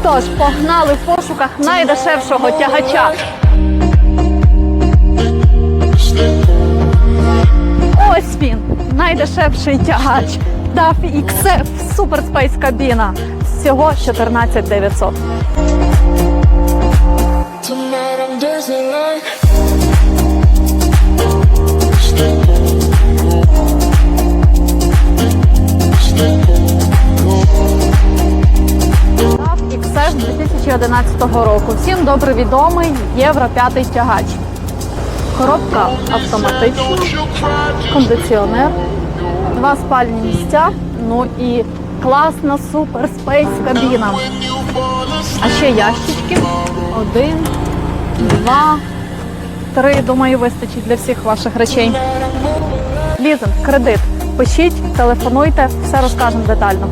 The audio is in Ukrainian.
Отож, погнали в пошуках найдешевшого тягача. Ось він, найдешевший тягач. DAF XF Super Space кабіна. Всього 14 900. 2011 року. Всім добре відомий Євро 5 тягач. Коробка автоматична, кондиціонер, два спальні місця, ну і класна супер спейс кабіна. А ще ящички. Один, два, три. Думаю, вистачить для всіх ваших речей. Лізинг, кредит. Пишіть, телефонуйте, все розкажемо детально.